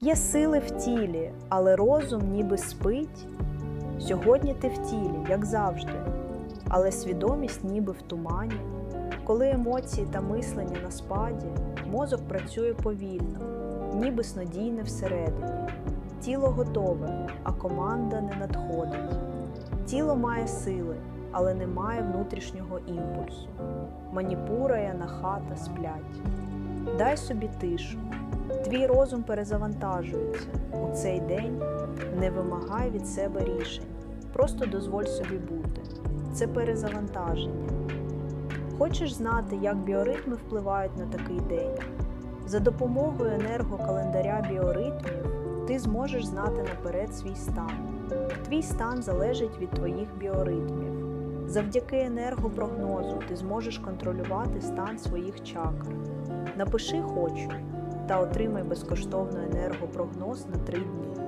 Є сили в тілі, але розум ніби спить. Сьогодні ти в тілі, як завжди, але свідомість ніби в тумані. Коли емоції та мислення на спаді, мозок працює повільно, ніби снодійне всередині. Тіло готове, а команда не надходить. Тіло має сили, але не має внутрішнього імпульсу. Маніпура і анахата сплять. Дай собі тишу. Твій розум перезавантажується. У цей день не вимагай від себе рішень. Просто дозволь собі бути. Це перезавантаження. Хочеш знати, як біоритми впливають на такий день? За допомогою енергокалендаря біоритмів ти зможеш знати наперед свій стан. Твій стан залежить від твоїх біоритмів. Завдяки енергопрогнозу ти зможеш контролювати стан своїх чакр. Напиши хочу та отримай безкоштовно енергопрогноз на 3 дні.